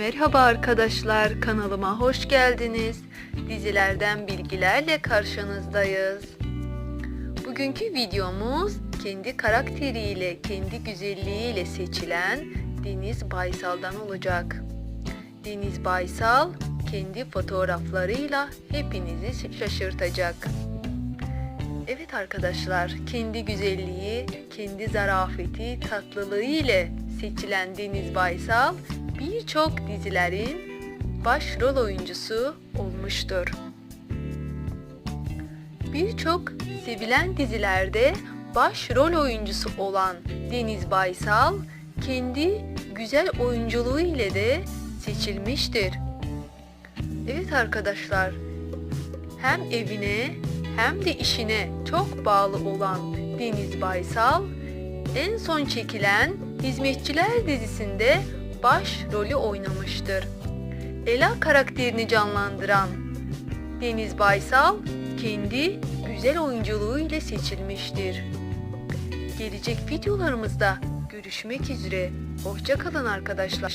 Merhaba arkadaşlar, kanalıma hoş geldiniz. Dizilerden bilgilerle karşınızdayız. Bugünkü videomuz kendi karakteriyle, kendi güzelliğiyle seçilen Deniz Baysal'dan olacak. Deniz Baysal kendi fotoğraflarıyla hepinizi şaşırtacak. Evet arkadaşlar, kendi güzelliği, kendi zarafeti, tatlılığı ile seçilen Deniz Baysal birçok dizilerin başrol oyuncusu olmuştur. Birçok sevilen dizilerde başrol oyuncusu olan Deniz Baysal kendi güzel oyunculuğu ile de seçilmiştir. Evet arkadaşlar, hem evine hem de işine çok bağlı olan Deniz Baysal en son çekilen Hizmetçiler dizisinde baş rolü oynamıştır. Ela karakterini canlandıran Deniz Baysal kendi güzel oyunculuğu ile seçilmiştir. Gelecek videolarımızda görüşmek üzere. Hoşçakalın arkadaşlar.